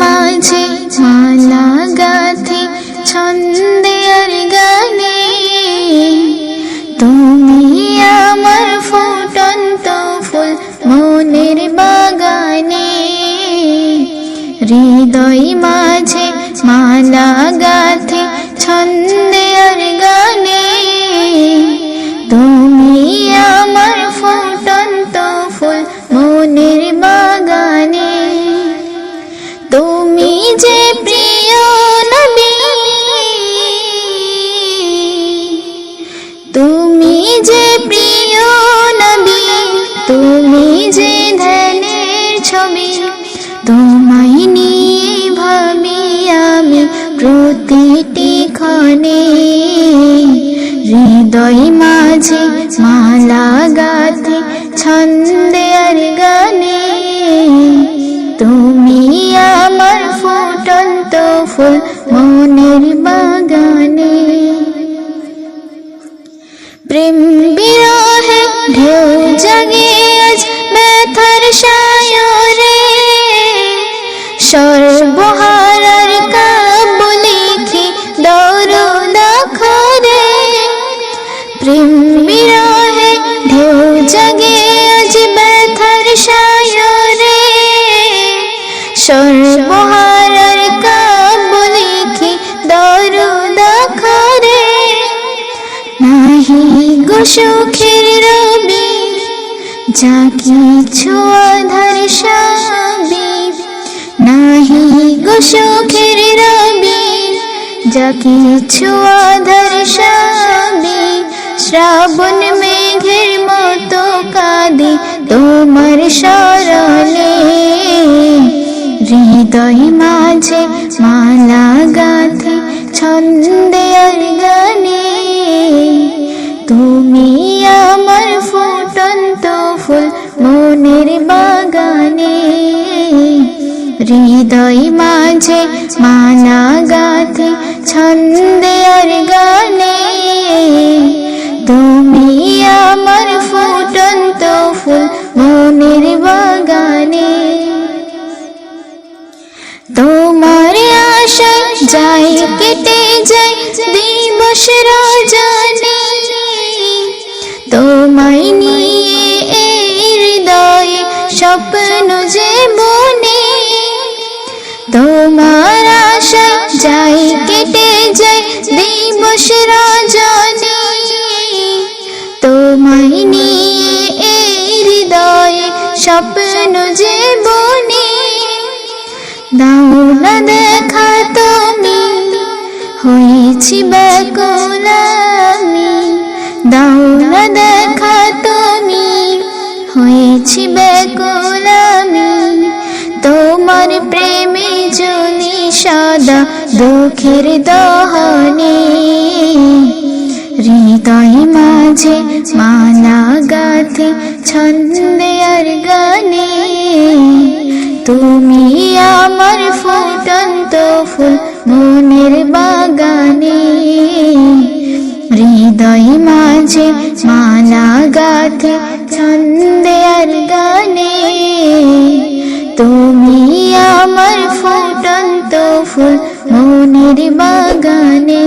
মাঝে মালা গাথি ছন্দে আর গানে। তুমি আমার ফুটন্ত ফুল মনের বাগানে। হৃদয় মাঝে প্রতিটি ক্ষণে হৃদয় মাঝে মালা গাথি, ছন্দে আর গানে। তুমি আমার ফুটন্ত ফুল মনের বাগানে। প্রেম বিরহে ঢেউ জাগে গো সুখের রবি, যা কিছু আধার সাবি। নাহি গো সুখের রবি, যা কিছু আধার সাবি। শ্রাবণ মেঘের মতো কাঁদি তোমার স্মরণে। হৃদয় মাঝে মালা গাথি ছন্দে আর মনের বাগানে, হৃদয় মাঝে মালা গাথি, ছন্দে আর গানে। তুমি আমার ফুটন্ত ফুল মনের বাগানে। তোমার আশায় যাই কেটে যাই দিবস রজনী স্বপ্ন যে বনে তোমার আশায় যাই কেটে যাই দিবস রজনী। তোমায় নিয়ে এই হৃদয়ে স্বপ্ন যে বনে, দাও না দেখা তুমি, হয়েছি ব্যাকুলামি সদা দুঃখের দহনে, হৃদয় মাঝে মালা গাথে, ছন্দে আর গানে। তুমি আমার ফুটন্ত ফুল মনের বাগানে, হৃদয় মাঝে মালা গাথে, ছন্দে আর গানে। আমার ফুটন্ত ফুল মনের বাগানে।